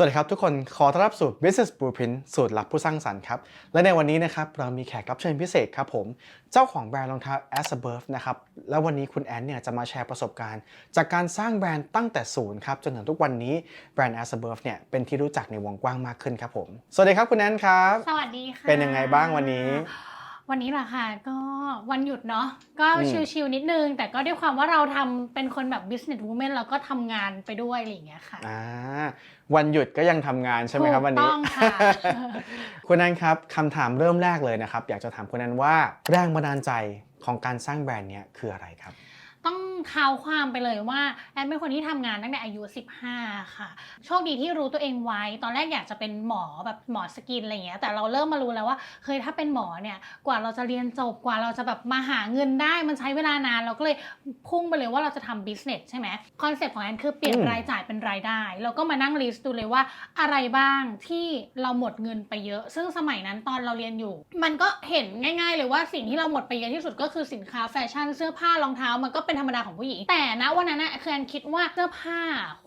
สวัสดีครับทุกคนขอต้อนรับสู่ Business Blueprint สูตรลับผู้สร้างสรรค์ครับ และในวันนี้นะครับเรามีแขกรับเชิญพิเศษครับผม เจ้าของแบรนด์รองเท้า a s a b u r f นะครับ และวันนี้คุณแอนเนี่ยจะมาแชร์ประสบการณ์ จากการสร้างแบรนด์ตั้งแต่ศูนย์ครับ จนถึงทุกวันนี้แบรนด์ a s a b u r f เนี่ยเป็นที่รู้จักในวงกว้างมากขึ้นครับผม สวัสดีครับคุณแอนครับ สวัสดีค่ะ เป็นยังไงบ้างวันนี้ วันนี้เหรอคะก็วันหยุดเนาะก็อืม ชิลๆนิดนึง แต่ก็ด้วยความว่าเราทำเป็นคนแบบ business woman เราก็ทำงานไปด้วยอะไรอย่างเงี้ยค่ะอ่าวันหยุดก็ยังทำงานใช่ไหมครับวันนี้ถูกต้องค่ะ คุณแอนครับคำถามเริ่มแรกเลยนะครับ อยากจะถามคุณแอนว่าแรงบันดาลใจของการสร้างแบรนด์เนี้ยคืออะไรครับต้อง เท้าความไปเลยว่าแอนเป็นคนที่ทำงานตั้งแต่อายุ 15 ค่ะ โชคดีที่รู้ตัวเองไว้ ตอนแรกอยากจะเป็นหมอแบบหมอสกินอะไรเงี้ย แต่เราเริ่มมารู้แล้วว่าเคยถ้าเป็นหมอเนี่ย กว่าเราจะเรียนจบ กว่าเราจะแบบมาหาเงินได้ มันใช้เวลานาน เราก็เลยพุ่งไปเลยว่าเราจะทำบิสเนสใช่ไหมคอนเซ็ปต์ของแอนคือเปลี่ยนอืมรายจ่ายเป็นรายได้ เราก็มานั่งลิสต์ดูเลยว่าอะไรบ้างที่เราหมดเงินไปเยอะ ซึ่งสมัยนั้นตอนเราเรียนอยู่ มันก็เห็นง่าย ๆ เลยว่าสิ่งที่เราหมดไปเยอะที่สุดก็คือสินค้าแฟชั่นเสื้อผ้ารองเท้ามันก็เป็นธรรมดาของผู้หญิง แต่นะวันนั้นนะคือแอนคิดว่าเสื้อผ้า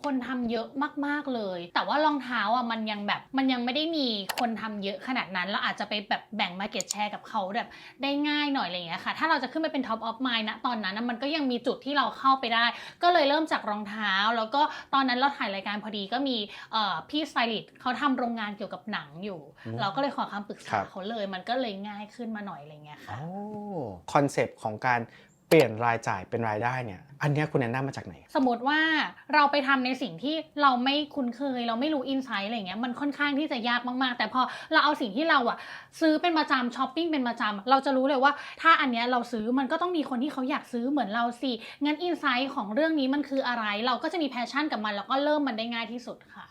คนทำเยอะมากๆเลย แต่ว่ารองเท้าอะมันยังแบบมันยังไม่ได้มีคนทำเยอะขนาดนั้นเราอาจจะไปแบบแบ่งมาเก็ตแชร์กับเขาแบบได้ง่ายหน่อยอะไรอย่างเงี้ยค่ะ ถ้าเราจะขึ้นไปเป็น top of mind นะตอนนั้นนะมันก็ยังมีจุดที่เราเข้าไปได้ ก็เลยเริ่มจากรองเท้า แล้วก็ตอนนั้นเราถ่ายรายการพอดีก็มีเอ่อพี่สไตลิสต์เขาทำโรงงานเกี่ยวกับหนังอยู่อืมเราก็เลยขอคำปรึกครัษาบเขาเลย มันก็เลยง่ายขึ้นมาหน่อยอะไรเงี้ยค่ะโอ้คอนเซปต์ของการ เปลี่ยนรายจ่ายเป็นรายได้เนี่ยอันเนี้ยคุณแอนนามาจากไหน สมมติว่าเราไปทำในสิ่งที่เราไม่คุ้นเคย เราไม่รู้อินไซต์อะไรเงี้ยมันค่อนข้างที่จะยากมากๆ แต่พอเราเอาสิ่งที่เราอะซื้อเป็นประจำช้อปปิ้งเป็นประจำเราจะรู้เลยว่า ถ้าอันเนี้ยเราซื้อมันก็ต้องมีคนที่เขาอยากซื้อเหมือนเราสิงั้นอินไซต์ของเรื่องนี้มันคืออะไร เราก็จะมีแพชชั่นกับมันแล้วก็เริ่มมันได้ง่ายที่สุดค่ะ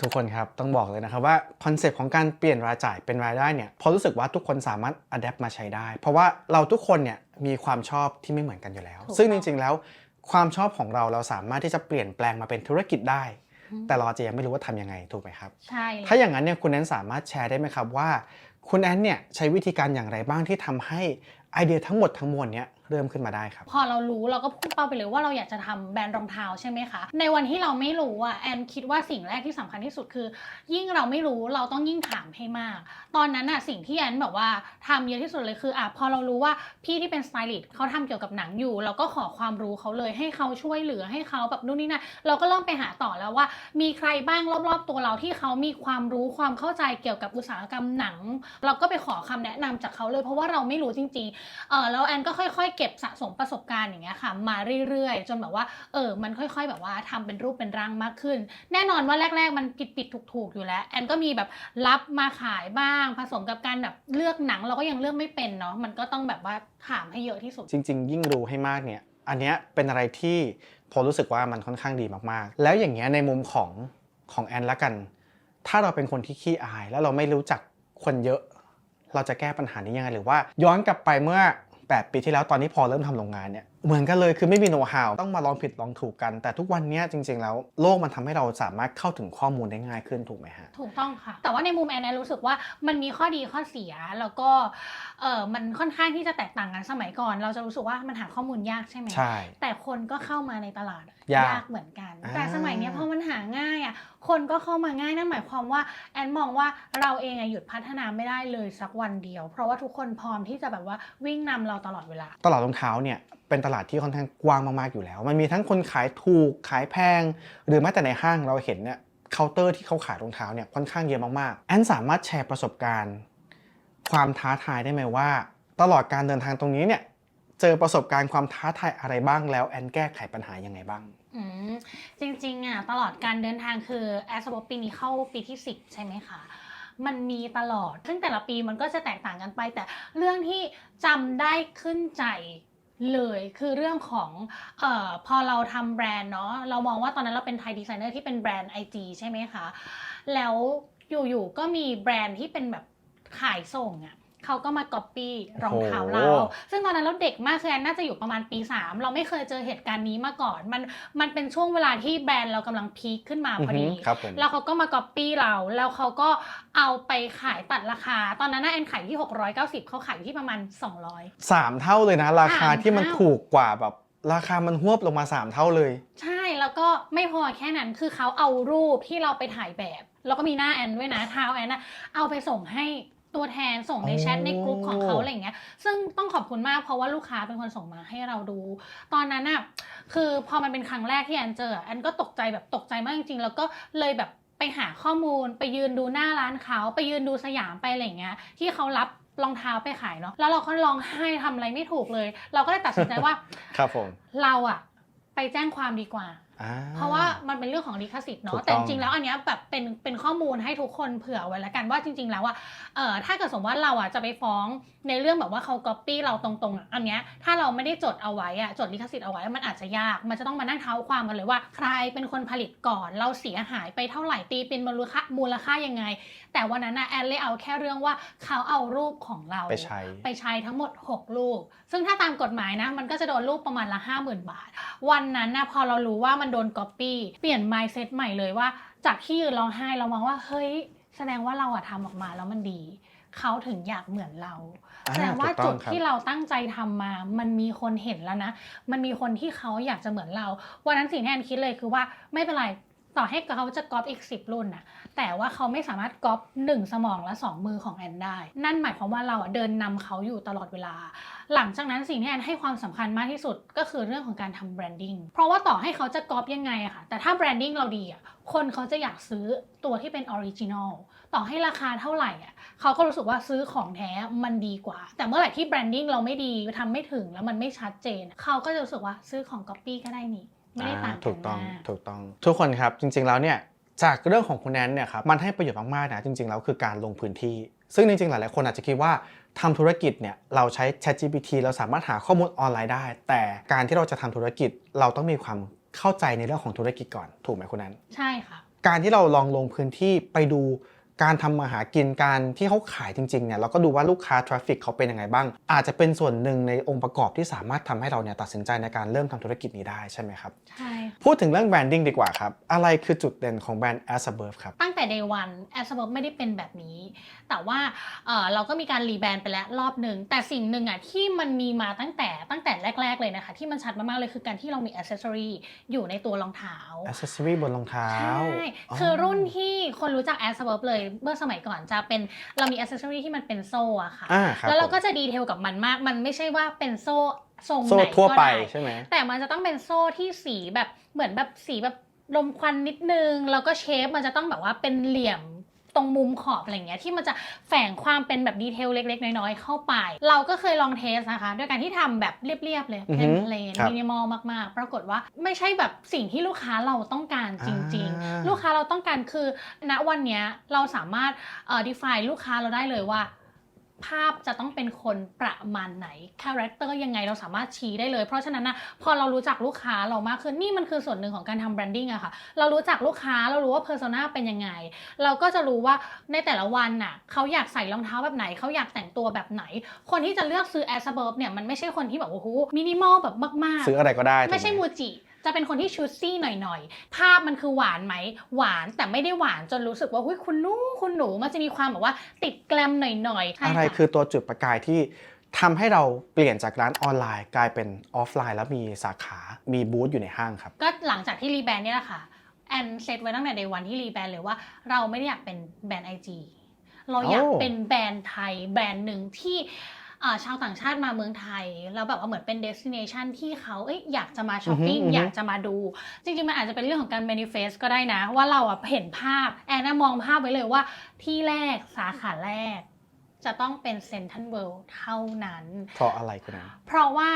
ทุกคนครับ ต้องบอกเลยนะครับว่าคอนเซปต์ของการเปลี่ยนรายจ่ายเป็นรายได้เนี่ยเพอรู้สึกว่าทุกคนสามารถอัดแอปมาใช้ได้ เพราะว่าเราทุกคนเนี่ย มีความชอบที่ไม่เหมือนกันอยู่แล้วถูกซึ่งต้จองริง ๆ แล้ว ความชอบของเราเราสามารถที่จะเปลี่ยนแปลงมาเป็นธุรกิจได้อืมแต่เราอาจจะยังไม่รู้ว่าทำยังไงถูกไหมครับใช่เลยถ้าอย่างนั้นเนี่ยคุณแอนสามารถแชร์ได้ไหมครับว่า คุณแอนเนี่ยใช้วิธีการอย่างไรบ้างที่ทำให้ไอเดียทั้งหมดทั้งมวลเนี่ยเริ่มขึ้นมาได้ครับ พอเรารู้เราก็พุ่งเป้าไปเลยว่าเราอยากจะทำแบรนด์รองเท้าใช่ไหมคะ ในวันที่เราไม่รู้อะแอนคิดว่าสิ่งแรกที่สำคัญที่สุดคือ ยิ่งเราไม่รู้เราต้องยิ่งถามให้มาก ตอนนั้นอะสิ่งที่แอนแบบว่าทำเยอะที่สุดเลยคืออะพอเรารู้ว่าพี่ที่เป็นสไตลิสต์เขาทำเกี่ยวกับหนังอยู่ เราก็ขอความรู้เขาเลยให้เขาช่วยเหลือให้เขาแบบนู่นนี่นั่นเราก็เริ่มไปหาต่อแล้วว่า มีใครบ้างรอบๆ ตัวเราที่เขามีความรู้ความเข้าใจเกี่ยวกับอุตสาหกรรมหนัง เราก็ไปขอคำแนะนำจากเขาเลย เพราะว่าเราไม่รู้จริงๆเออแล้วแอนก็ค่อยๆเก็บ็บสะสมประสบการณ์อย่างเงี้ยค่ะ มาเรื่อยๆ จนแบบว่าเออมันค่อยๆ แบบว่าทำเป็นรูปเป็นร่างมากขึ้น แน่นอนว่าแรก ๆ มันปิดๆถูกๆ อยู่แล้ว แอนก็มีแบบรับมาขายบ้าง ผสมกับการแบบเลือกหนังเราก็ยังเลือกไม่เป็นเนาะมันก็ต้องแบบว่าถามให้เยอะที่สุด จริง ๆ ยิ่งรู้ให้มากเนี่ยอันเนี้ยเป็นอะไรที่ผมรู้สึกว่ามันค่อนข้างดีมากๆ แล้วอย่างเงี้ยในมุมของของแอนละกัน ถ้าเราเป็นคนที่ขี้อาย แล้วเราไม่รู้จักคนเยอะ เราจะแก้ปัญหานี้ยังไงหรือว่า ย้อนกลับไปเมื่อ 8 ปีที่แล้วตอนนี้พอเริ่มทำโรงงานเนี่ย เหมือนกันเลยคือไม่มีโน้ตฮาวต้องมาลองผิดลองถูกกัน แต่ทุกวันเนี้ยจริง ๆ แล้วโลกมันทำให้เราสามารถเข้าถึงข้อมูลได้ง่ายขึ้นถูกไหมฮะ ถูกต้องค่ะ แต่ว่าในมุมแอนแอนรู้สึกว่ามันมีข้อดีข้อเสียแล้วก็เออมันค่อนข้างที่จะแตกต่างกันสมัยก่อน เราจะรู้สึกว่ามันหาข้อมูลยากใช่ไหมใช่ แต่คนก็เข้ามาในตลาดอะยากเหมือนกันอ่าแต่สมัยเนี้ยพอมันหาง่ายอะคนก็เข้ามาง่ายนั่นหมายความว่าแอนมองว่าเราเองอะหยุดพัฒนาไม่ได้เลยสักวันเดียว เพราะว่าทุกคนพร้อมที่จะแบบว่าวิ่งนำเราตลอดเวลา ตลาดรองเท้าเนี่ยเป็นตลาดที่ค่อนข้างกว้างมากๆอยู่แล้ว มันมีทั้งคนขายถูกขายแพง หรือแม้แต่ในห้างเราเห็นเนี่ยเคาน์เตอร์ที่เขาขายรองเท้าเนี่ยค่อนข้างเยอะมากๆแอนสามารถแชร์ประสบการณ์ ความท้าทายได้ไหมว่า ตลอดการเดินทางตรงนี้เนี่ยเจอประสบการณ์ความท้าทายอะไรบ้างแล้วแอนแก้ไขปัญหายังไงบ้างอืจริงๆอะตลอดการเดินทางคือแอสบปีนี้เข้าปีที่ 10 ใช่ไหมคะมันมีตลอด ซึ่งแต่ละปีมันก็จะแตกต่างกันไป แต่เรื่องที่จำได้ขึ้นใจ เลยคือเรื่องของเอ่อพอเราทำแบรนด์เนาะเรามองว่าตอนนั้นเราเป็นไทยดีไซเนอร์ที่เป็นแบรนด์ IG ใช่ไหมคะ แล้วอยู่ๆก็มีแบรนด์ที่เป็นแบบขายส่งอะ่ะ เขาก็มาก๊อปปี้รองเท้าเราโอ้โหซึ่งตอนนั้นเราเด็กมากคือแอนน่าจะอยู่ประมาณปี 3 เราไม่เคยเจอเหตุการณ์นี้มาก่อน มันมันเป็นช่วงเวลาที่แบรนด์เรากำลังพีคขึ้นมาพอดีอือฮึครับผมแล้วเขาก็มาก๊อปปี้เรา แล้วเขาก็เอาไปขายตัดราคา ตอนนั้นน่ะแอนขายที่ 690 เขาขายอยู่ที่ประมาณ 200สามเท่าเลยนะ ราคาสามที่มันเท่าถูกกว่าแบบราคามันหวบลงมาสามเท่าเลย ใช่แล้วแล้วก็ไม่พอแค่นั้นคือเขาเอารูปที่เราไปถ่ายแบบ แล้วก็มีหน้าแอนด้วยนะเท้าแอนนะเอาไปส่งให้ ตัวแทนส่งในแชทในกลุ่มของเขาอะไรอย่างเงี้ย ซึ่งต้องขอบคุณมากเพราะว่าลูกค้าเป็นคนส่งมาให้เราดู ตอนนั้นน่ะคือพอมันเป็นครั้งแรกที่แอนเจอแอนก็ตกใจแบบตกใจมากจริงๆ แล้วก็เลยแบบไปหาข้อมูล ไปยืนดูหน้าร้านเขา ไปยืนดูสยามไปอะไรอย่างเงี้ยที่เขารับรองเท้าไปขายเนาะแล้วเราก็ร้องไห้ทำอะไรไม่ถูกเลย เราก็เลยตัดสินใจว่า ครับผม เราอะไปแจ้งความดีกว่าอ่ เพราะว่ามันเป็นเรื่องของลิขสิทธิ์ถูเนาะกต้องแต่จริงๆแล้วอันเนี้ยแบบเป็นเป็นข้อมูลให้ทุกคนเผื่อไว้แล้วกันว่าจริง ๆ แล้วอะเอ่อถ้าเกิดสมมติว่าเราอะจะไปฟ้องในเรื่องแบบว่าเขาก๊อปปี้เราตรงๆอะอันเนี้ยถ้าเราไม่ได้จดเอาไว้อะจดลิขสิทธิ์เอาไว้มันอาจจะยากมันจะต้องมานั่งเท้าความกันเลยว่า ใครเป็นคนผลิตก่อน เราเสียหายไปเท่าไหร่ตีเป็นมูลค่ามูลค่ายังไง แต่วันนั้นนะแอนเลยเอาแค่เรื่องว่าเขาเอารูปของเราไปใช้ไปใช้ทั้งหมด 6 รูป ซึ่งถ้าตามกฎหมายนะ มันก็จะโดนรูปประมาณละ 50,000 บาท วันนั้นนะพอเรารู้ว่ามันโดนก๊อปปี้เปลี่ยน mindset ใหม่เลยว่า จากที่ยืนร้องไห้เรามองว่าเฮ้ย แสดงว่าเราอะทำออกมาแล้วมันดี เขาถึงอยากเหมือนเราอ่าแสดงว่าถูกต้จุอดงครับที่เราตั้งใจทำมา มันมีคนเห็นแล้วนะ มันมีคนที่เขาอยากจะเหมือนเรา วันนั้นสิ่งที่แอนคิดเลยคือว่าไม่เป็นไร ต่อให้เขาจะก๊อปอีกสิบรุ่นน่ะแต่ว่าเขาไม่สามารถก๊อปหนึ่งสมองและสองมือของแอนได้ นั่นหมายความว่าเราเดินนำเขาอยู่ตลอดเวลา หลังจากนั้นสิ่งที่แอนให้ความสำคัญมากที่สุดก็คือเรื่องของการทำแบรนดิ้งเพราะว่าต่อให้เขาจะก๊อปยังไงอะค่ะแต่ถ้าแบรนดิ้งเราดีอะคนเขาจะอยากซื้อตัวที่เป็นออริจินอลต่อให้ราคาเท่าไหร่อะเขาก็รู้สึกว่าซื้อของแท้มันดีกว่า แต่เมื่อไหร่ที่แบรนดิ้งเราไม่ดีทำไม่ถึงแล้วมันไม่ชัดเจน เขาก็จะรู้สึกว่าซื้อของก๊อปปี้ก็ได้นี่ ไม่ได้ต่างอ่ากัถูนกต้องมากถูกต้อง ทุกคนครับจริง ๆแล้วเนี่ยจากเรื่องของคุณแนนเนี่ยครับมันให้ประโยชน์มากๆนะจริงๆแล้วคือการลงพื้นที่ ซึ่งจริงๆหลายๆคนอาจจะคิดว่าทำธุรกิจเนี่ยเราใช้ ChatGPT เราสามารถหาข้อมูลออนไลน์ได้ แต่การที่เราจะทำธุรกิจเราต้องมีความเข้าใจในเรื่องของธุรกิจก่อนถูกไหมคุณแนนใช่ค่ะการที่เราลองลงพื้นที่ไปดู การทำมาหากินการที่เขาขายจริงๆเนี่ยเราก็ดูว่าลูกค้าทราฟฟิกเขาเป็นยังไงบ้าง อาจจะเป็นส่วนหนึ่งในองค์ประกอบที่สามารถทำให้เราเนี่ยตัดสินใจในการเริ่มทำธุรกิจนี้ได้ใช่ไหมครับ ใช่ค่ะพูดถึงเรื่องแบรนดิ้งดีกว่าครับ อะไรคือจุดเด่นของแบรนด์ As a b u r f ครับ ตั้งแต่ day one a s b o ไม่ได้เป็นแบบนี้ แต่ว่าเอ่อเราก็มีการรีแบรนด์ไปแล้วรอบหนึ่งแต่สิ่งหนึ่งอะที่มันมีมาตั้งแต่ตั้งแต่แรก ๆเลยนะคะ ที่มันชัดมากๆเลยคือการที่เรามีอ c เซ s ซอรีอยู่ในตัวรองเท้า Accessory บนรองเท้าใช่คือรุ่นที่คนรู้จัก a s b o เลยเมื่อสมัยก่อนจะเป็นเรามีอ c เซ s ซอรีที่มันเป็นโซ่อะค่ะ อ่าครับแล้วเราผมก็จะดีเทลกับมันมาก มันไม่ใช่ว่าเป็นโซ่ทรงโซ่ไหนทั่วก็ไปได้ใช่ไหม แต่มันจะต้องเป็นโซ่ที่สีแบบเหมือนแบบสีแบบลมควันนิดนึง แล้วก็เชฟมันจะต้องแบบว่าเป็นเหลี่ยม ตรงมุมขอบอะไรเงี้ยที่มันจะแฝงความเป็นแบบดีเทลเล็ก ๆ น้อยๆเข้าไป เราก็เคยลองเทสนะคะด้วยการที่ทำแบบเรียบๆเลยอือเพฮึนเพลนครับมินิมอลมากๆ ปรากฏว่าไม่ใช่แบบสิ่งที่ลูกค้าเราต้องการจริงอ่าๆลูกค้าเราต้องการคือณวันเนี้ยเราสามารถเอ่อ define ลูกค้าเราได้เลยว่า ภาพจะต้องเป็นคนประมาณไหนคาแรคเตอร์ยังไงเราสามารถชี้ได้เลย เพราะฉะนั้นนะพอเรารู้จักลูกค้าเรามากขึ้นนี่มันคือส่วนหนึ่งของการทำแบรนดิ้งอะค่ะ เรารู้จักลูกค้าเรารู้ว่าเพอร์โซนาเป็นยังไง เราก็จะรู้ว่าในแต่ละวันน่ะเขาอยากใส่รองเท้าแบบไหนเขาอยากแต่งตัวแบบไหน คนที่จะเลือกซื้อแอสเบิร์บเนี่ยมันไม่ใช่คนที่แบบโอ้โหมินิมอลแบบมากๆ ซื้ออะไรก็ได้ ไม่ใช่ถูกหมูจิ จะเป็นคนที่ชูซี่หน่อยๆ ภาพมันคือหวานไหม หวานแต่ไม่ได้หวานจนรู้สึกว่าหุ้ยคุณหนูคุณหนูมันจะมีความแบบว่าติดแกลมหน่อยๆใช่อะไรค่ะคือตัวจุดประกายที่ทำให้เราเปลี่ยนจากร้านออนไลน์กลายเป็นออฟไลน์ แล้วมีสาขามีบูธอยู่ในห้างครับ ก็หลังจากที่รีแบรนด์เนี่ยแหละค่ะแอนเซตไว้ตั้งแต่เดวันที่รีแบรนด์เลยว่าเราไม่ได้อยากเป็นแบรนด์ไอจีเราอยากโอ้เป็นแบรนด์ไทยแบรนด์หนึ่งที่อ่า ชาวต่างชาติมาเมืองไทย แล้วแบบว่าเหมือนเป็นเดสติเนชันที่เขาเอ้ยอยากจะมาช้อปปิ้งอือฮึอยากจะมาดู จริงๆ มันอาจจะเป็นเรื่องของการ manifest ก็ได้นะ ว่าเราอะเห็นภาพ แอนน่ะมองภาพไว้เลยว่าที่แรกสาขาแรก จะต้องเป็นเซนทันเวิลด์เท่านั้น เพราะอะไรคุณแอนเพราะว่า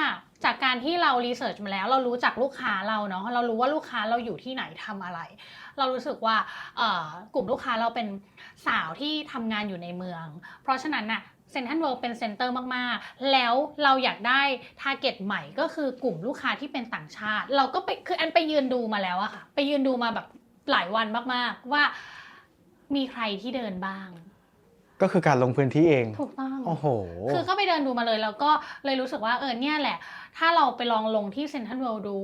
จากการที่เรารีเสิร์ชมาแล้ว เรารู้จักลูกค้าเราเนาะเรารู้ว่าลูกค้าเราอยู่ที่ไหนทำอะไร เรารู้สึกว่าเอ่อกลุ่มลูกค้าเราเป็นสาวที่ทำงานอยู่ในเมือง เพราะฉะนั้นน่ะ เซ็นทรัลเวิลด์เป็นเซ็นเตอร์มากๆ แล้วเราอยากได้ทาร์เก็ตใหม่ก็คือกลุ่มลูกค้าที่เป็นต่างชาติ เราก็ไปคืออันไปยืนดูมาแล้วอะค่ะ ไปยืนดูมาแบบหลายวันมากๆว่ามีใครที่เดินบ้าง ก็คือการลงพื้นที่เอง ถูกต้อง โอ้โห คือก็ไปเดินดูมาเลยแล้วก็เลยรู้สึกว่าเออเนี่ยแหละ ถ้าเราไปลองลงที่เซ็นทรัลเวิลด์ดู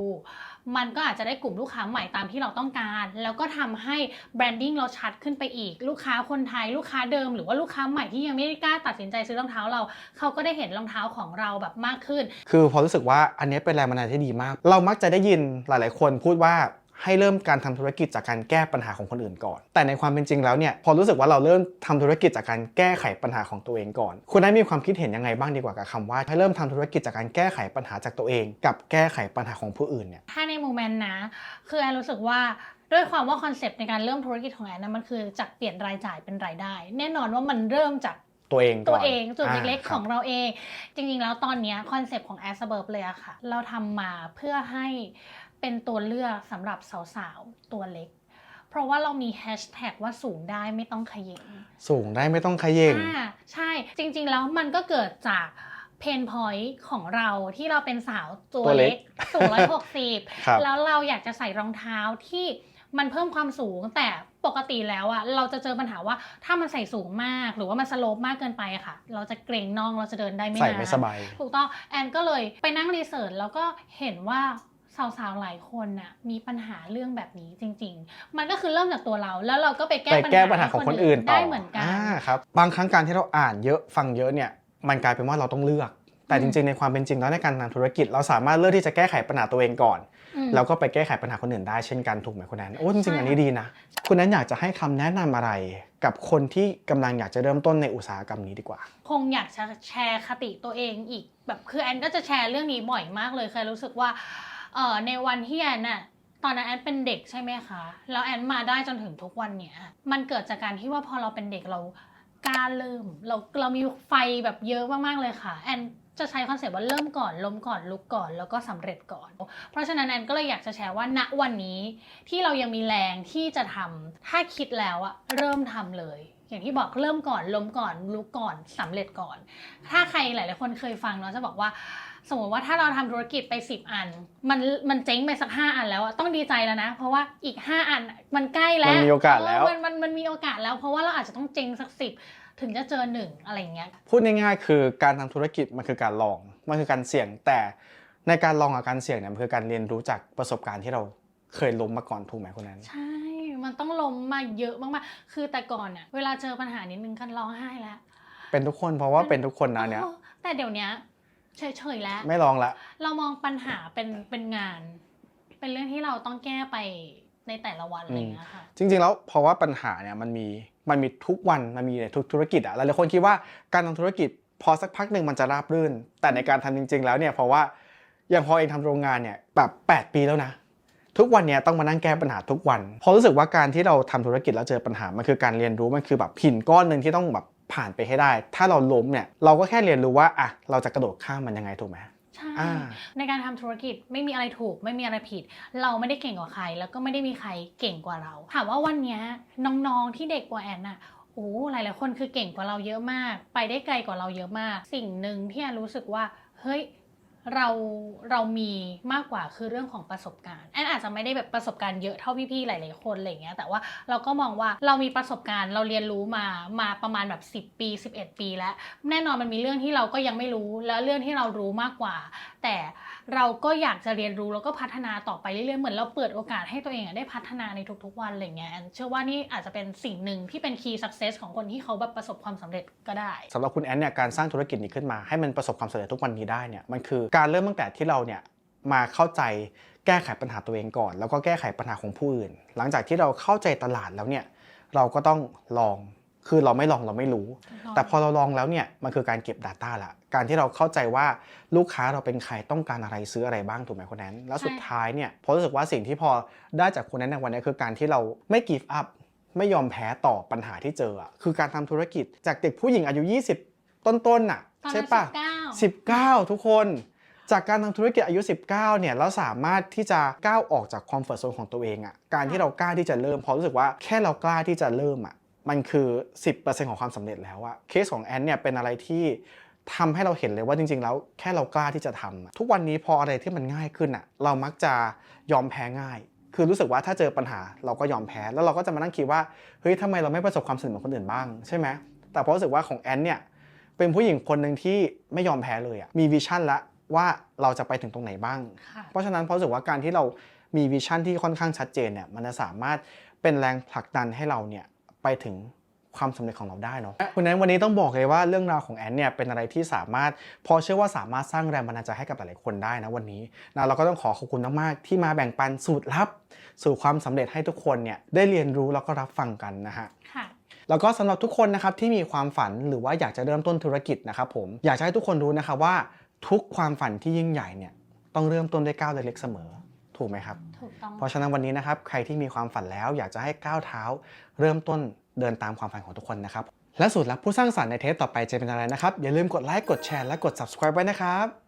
มันก็อาจจะได้กลุ่มลูกค้าใหม่ตามที่เราต้องการ แล้วก็ทำให้แบรนดิ้งเราชัดขึ้นไปอีก ลูกค้าคนไทยลูกค้าเดิม หรือว่าลูกค้าใหม่ที่ยังไม่ได้กล้าตัดสินใจซื้อรองเท้าเรา เขาก็ได้เห็นรองเท้าของเราแบบมากขึ้น คือพอรู้สึกว่าอันนี้เป็นแรงบันดาลใจที่ดีมาก เรามักจะได้ยินหลาย ๆ คนพูดว่า ให้เริ่มการทำธุรกิจจากการแก้ปัญหาของคนอื่นก่อน แต่ในความเป็นจริงแล้วเนี่ยพอรู้สึกว่าเราเริ่มทำธุรกิจจากการแก้ไขปัญหาของตัวเองก่อน คุณได้มีความคิดเห็นยังไงบ้างดีกว่ากับคำว่า ให้เริ่มทำธุรกิจจากการแก้ไขปัญหาจากตัวเอง กับแก้ไขปัญหาของผู้อื่นเนี่ยถ้าในโมเมนต์นะ คือแอนรู้สึกว่าด้วยความว่าคอนเซปต์ในการเริ่มธุรกิจของแอนนะมันคือจากเปลี่ยนรายจ่ายเป็นรายได้ แน่นอนว่ามันเริ่มจากตัวเองก่อนตัวเองจุดเล็กาๆของเราเอง จริงๆแล้วตอนเนี้คอนเซปต์ของ a s b u r b เลยอะค่ะ เราทำมาเพื่อให้ เป็นตัวเลือกสำหรับสาวๆ ตัวเล็ก เพราะว่าเรามีแฮชแท็กว่าสูงได้ไม่ต้องขยิงสูงได้ไม่ต้องขย่งอ่าใช่จริงๆ แล้วมันก็เกิดจากเพนพอยต์ของเราที่เราเป็นสาวตัวตัวเล็เล็กกสูงร้อยหกสิบครับแล้วเราอยากจะใส่รองเท้าที่มันเพิ่มความสูงแต่ปกติแล้วอะเราจะเจอปัญหาว่าถ้ามันใส่สูงมากหรือว่ามันสโลปมากเกินไปอะค่ะ เราจะเกรงน่องเราจะเดินได้ไม่ใส่นานไม่สบายถูกต้องแอนก็เลยไปนั่งรีเสิร์ชแล้วก็เห็นว่า สาวๆ หลายคนน่ะมีปัญหาเรื่องแบบนี้จริง ๆ มันก็คือเริ่มจากตัวเรา แล้วเราก็ไปแก้ไปปัญแก้หาปัญหาของคนอื่นต่อได้เหมือนกันอ่าครับบางครั้งการที่เราอ่านเยอะฟังเยอะเนี่ยมันกลายเป็นว่าเราต้องเลือก แต่อืจมริง ๆ ในความเป็นจริงแล้วในการทำธุรกิจ เราสามารถเลือกที่จะแก้ไขปัญหาตัวเองก่อนอืมแล้วก็ไปแก้ไขปัญหาคนอื่นได้เช่นกันถูกไหมคุณแนนโอ้จริงใช่ๆอันนี้ดีนะคุณแนนอยากจะให้คำแนะนำอะไรกับคนที่กำลังอยากจะเริ่มต้นในอุตสาหกรรมนี้ดีกว่า คงอยากจะแชร์คติตัวเองอีก แบบคือแอนก็จะแชร์เรื่องนี้บ่อยมากเลยเคยรู้สึกว่า เอ่อในวันที่แอนน่ะตอนนั้นแอนเป็นเด็กใช่ไหมคะ แล้วแอนมาได้จนถึงทุกวันเนี้ย มันเกิดจากการที่ว่าพอเราเป็นเด็กเรากล้าเริ่ม เราเรามีไฟแบบเยอะมากๆเลยค่ะ แอนจะใช้คอนเซปต์ว่าเริ่มก่อนล้มก่อนลุกก่อนแล้วก็สำเร็จก่อน เพราะฉะนั้นแอนก็เลยอยากจะแชร์ว่าณวันนี้ที่เรายังมีแรงที่จะทำถ้าคิดแล้วอะเริ่มทำเลย อย่างที่บอกเริ่มก่อนล้มก่อนลุกก่อนสำเร็จก่อน ถ้าใครหลาย ๆ คนเคยฟังเนาะจะบอกว่า สมมติว่าถ้าเราทำธุรกิจไป 10 อัน มันมันเจ๊งไปสัก 5 อันแล้วอะต้องดีใจแล้วนะ เพราะว่าอีก 5 อันมันใกล้แล้วมันมีโอกาสแล้วเมันมันมันมีโอกาสแล้วเพราะว่าเราอาจจะต้องเจ๊งสักสิบถึงจะเจอหนึ่งอะไรอย่างเงี้ยพูดง่ายๆคือการทำธุรกิจมันคือการลองมันคือการเสี่ยงแต่ในการลองกับการเสี่ยงเนี่ยมันคือการเรียนรู้จากประสบการณ์ที่เราเคยล้มมาก่อนถูกไหมคุณแนนใช่ มันต้องล้มมาเยอะมากๆ คือแต่ก่อนเนี่ยเวลาเจอปัญหานิดนึงกันร้องไห้แล้ว เป็นทุกคนเพราะว่าเป็นทุกคนนะเนี่ยโอ้แต่เดี๋ยวเนี้ย เฉยๆแล้ว ไม่ลองละ เรามองปัญหาเป็นเป็นงาน เป็นเรื่องที่เราต้องแก้ไปในแต่ละวันอะไรอย่างเงี้ยค่ะ จริงๆ แล้วเพราะว่าปัญหาเนี่ยมันมีมันมีทุกวันมันมีในทุกธุรกิจอะหลายๆคนคิดว่าการทำธุรกิจ พอสักพักหนึ่งมันจะราบรื่น แต่ในการทำจริง ๆ แล้วเนี่ยเพราะว่าอย่างพอเองทำโรงงานเนี่ยแบบ8 ปีแล้วนะ ทุกวันเนี่ยต้องมานั่งแก้ปัญหาทุกวันเพราะรู้สึกว่าการที่เราทำธุรกิจแล้วเจอปัญหามันคือการเรียนรู้มันคือแบบหินก้อนหนึ่งที่ต้องแบบ ผ่านไปให้ได้ ถ้าเราล้มเนี่ยเราก็แค่เรียนรู้ว่าอะเราจะกระโดดข้ามมันยังไงถูกไหมใช่อ่าในการทำธุรกิจไม่มีอะไรถูก ไม่มีอะไรผิด เราไม่ได้เก่งกว่าใคร แล้วก็ไม่ได้มีใครเก่งกว่าเราถามว่าวันเนี้ยน้องๆที่เด็กกว่าแอนน่ะโอ้หลายๆคนคือเก่งกว่าเราเยอะมาก ไปได้ไกลกว่าเราเยอะมาก สิ่งหนึ่งที่แอนรู้สึกว่าเฮ้ย เราเรามีมากกว่าคือเรื่องของประสบการณ์แอนอาจจะไม่ได้แบบประสบการณ์เยอะเท่าพี่ๆหลายๆคนอะไรอย่างเงี้ยแต่ว่าเราก็มองว่าเรามีประสบการณ์เราเรียนรู้มามาประมาณแบบ 10 ปี 11 ปีแล้ว แน่นอนมันมีเรื่องที่เราก็ยังไม่รู้ แล้วเรื่องที่เรารู้มากกว่า แต่ เราก็อยากจะเรียนรู้แล้วก็พัฒนาต่อไปเรื่อยๆ เหมือนเราเปิดโอกาสให้ตัวเองอะได้พัฒนาในทุกๆวันอะไรเงี้ยแอนเชื่อว่านี่อาจจะเป็นสิ่งหนึ่งที่เป็น key success ของคนที่เขาแบบประสบความสำเร็จก็ได้สำหรับคุณแอนเนี่ยการสร้างธุรกิจนี้ขึ้นมาให้มันประสบความสำเร็จทุกวันนี้ได้เนี่ยมันคือการเริ่มตั้งแต่ที่เราเนี่ยมาเข้าใจแก้ไขปัญหาตัวเองก่อน แล้วก็แก้ไขปัญหาของผู้อื่น หลังจากที่เราเข้าใจตลาดแล้วเนี่ยเราก็ต้องลอง คือเราไม่ลองเราไม่รู้ แต่พอเราลองแล้วเนี่ยมันคือการเก็บ Data ละการที่เราเข้าใจว่าลูกค้าเราเป็นใครต้องการอะไรซื้ออะไรบ้างถูกไหมคุณแอนแล้วสุดท้ายเนี่ยพอรู้สึกว่าสิ่งที่พอได้จากคุณแอนในวันนี้คือการที่เราไม่ give up ไม่ยอมแพ้ต่อปัญหาที่เจออะคือการทำธุรกิจจากเด็กผู้หญิงอายุ 20 ต้นๆน่ะตอนนั้นใช่ปะ19 19 ทุกคน จากการทำธุรกิจอายุ 19 เนี่ยเราสามารถที่จะก้าวออกจากคอมฟอร์ z โซนของตัวเองอะการที่เรากล้าที่จะเริ่มเพราะรู้สึกว่าแค่เรากล้าที่จะเริ่มอะ มันคือ 10%ของความสำเร็จแล้วอะเคสของแอนเนี่ยเป็นอะไรที่ทำให้เราเห็นเลยว่าจริง ๆ แล้วแค่เรากล้าที่จะทำอะทุกวันนี้พออะไรที่มันง่ายขึ้นอะเรามักจะยอมแพ้ง่าย คือรู้สึกว่าถ้าเจอปัญหาเราก็ยอมแพ้แล้วเราก็จะมานั่งคิดว่าเฮ้ยทำไมเราไม่ประสบความสำเร็จเหมือนคนอื่นบ้างใช่ไหมแต่พอรู้สึกว่าของแอนเนี่ยเป็นผู้หญิงคนหนึ่งที่ไม่ยอมแพ้เลยอะมีวิชั่นละว่าเราจะไปถึงตรงไหนบ้างค่ะเพราะฉะนั้นเพราะรู้สึกว่าการที่เรามีวิชั่นที่ค่อนข้างชัดเจนเนี่ยมันจะสามารถเป็นแรงผลักดันให้เราเนี่ย ไปถึงความสำเร็จของเราได้เนาะคุณแอนวันนี้ต้องบอกเลยว่าเรื่องราวของแอนเนี่ยเป็นอะไรที่สามารถ พอเชื่อว่าสามารถสร้างแรงบันดาลใจให้กับหลายๆคนได้นะวันนี้นะเราก็ต้องขอขอบคุณมากๆที่มาแบ่งปันสูตรลับ สู่ความสำเร็จให้ทุกคนเนี่ยได้เรียนรู้แล้วก็รับฟังกันนะฮะค่ะแล้วก็สำหรับทุกคนนะครับที่มีความฝันหรือว่าอยากจะเริ่มต้นธุรกิจนะครับผมอยากจะให้ทุกคนรู้นะครับว่าทุกความฝันที่ยิ่งใหญ่เนี่ยต้องเริ่มต้นด้วยก้าวเล็กๆเสมอ ถูกไหมครับ ถูกต้องเพราะฉะนั้นวันนี้นะครับใครที่มีความฝันแล้วอยากจะให้ก้าวเท้า เริ่มต้นเดินตามความฝันของทุกคนนะครับ และสูตรลับผู้สร้างสรรค์ในเทปต่อไปจะเป็นอะไรนะครับ อย่าลืมกดไลค์กดแชร์และกด subscribe ไว้นะครับ